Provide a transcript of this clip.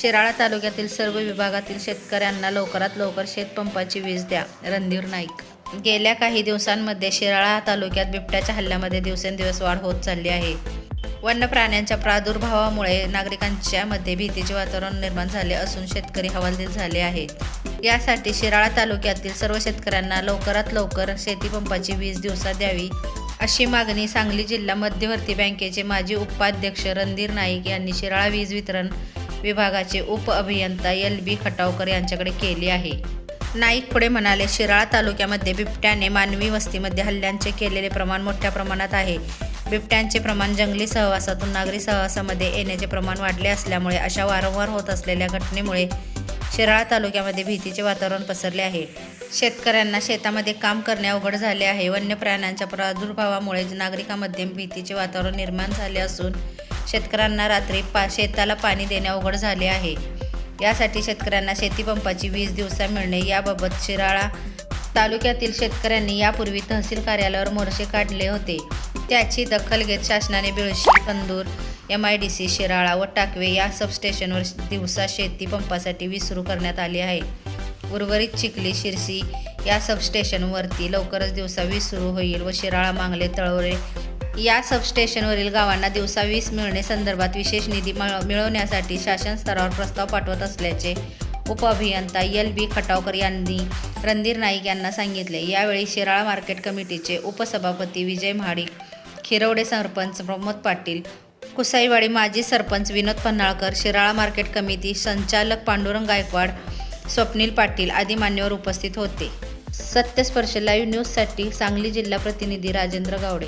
शिराळा तालुक्यातील सर्व विभागातील शेतकऱ्यांना लवकरात लवकर शेतपंपाची वीज द्या. रणधीर नाईक. गेल्या काही दिवसांमध्ये शिराळा तालुक्यात बिबट्याच्या हल्ल्यामध्ये दिवसेंदिवस वाढ होत चालली आहे. वन्य प्राण्यांच्या प्रादुर्भावामुळे नागरिकांच्या मध्ये भीतीचे वातावरण निर्माण झाले असून शेतकरी हवालदिल झाले आहेत. यासाठी शिराळा तालुक्यातील सर्व शेतकऱ्यांना लवकरात लवकर शेतीपंपाची वीज दिवसा द्यावी अशी मागणी सांगली जिल्हा मध्यवर्ती बँकेचे माजी उपाध्यक्ष रणधीर नाईक यांनी शिराळा वीज वितरण विभागाचे उप अभियंता एल बी खटावकर यांच्याकडे केली आहे. नाईक पुढे म्हणाले शिराळा तालुक्यामध्ये बिबट्याने मानवी वस्तीमध्ये हल्ल्यांचे केलेले प्रमाण मोठ्या प्रमाणात आहे. बिबट्यांचे प्रमाण जंगली सहवासातून नागरी सहवासामध्ये येण्याचे प्रमाण वाढले असल्यामुळे अशा वारंवार होत असलेल्या घटनेमुळे शिराळा तालुक्यामध्ये भीतीचे वातावरण पसरले आहे. शेतकऱ्यांना शेतामध्ये काम करणे अवघड झाले आहे. वन्य प्राण्यांच्या प्रादुर्भावामुळे नागरिकांमध्ये भीतीचे वातावरण निर्माण झाले असून शेतकऱ्यांना रात्री पा शेताला पाणी देणे अवघड झाले आहे. यासाठी शेतकऱ्यांना शेतीपंपाची वीज दिवसा मिळणे याबाबत शिराळा तालुक्यातील शेतकऱ्यांनी यापूर्वी तहसील कार्यालयावर मोर्चे काढले होते. त्याची दखल घेत शासनाने Bilashi Kandur M I D C Shirala व टाकवे या सबस्टेशनवर दिवसा शेती पंपासाठी वीज सुरू करण्यात आली आहे. उर्वरित चिखली शिरसी या सबस्टेशनवरती लवकरच दिवसा वीज सुरू होईल व शिराळा मांगले तळवरे या सबस्टेशनवरील गावांना दिवसा वीस मिळणे संदर्भात विशेष निधी मिळवण्यासाठी शासन स्तरावर प्रस्ताव पाठवत असल्याचे उपअभियंता एल बी खटावकर यांनी रणधीर नाईक यांना सांगितले. यावेळी शिराळा मार्केट कमिटीचे उपसभापती विजय महाडिक खिरवडे सरपंच प्रमोद पाटील कुसाईवाडी माजी सरपंच विनोद पन्हाळकर शिराळा मार्केट कमिटी संचालक पांडुरंग गायकवाड स्वप्नील पाटील आदी मान्यवर उपस्थित होते. सत्यस्पर्श लाईव्ह न्यूजसाठी सांगली जिल्हा प्रतिनिधी राजेंद्र गावडे.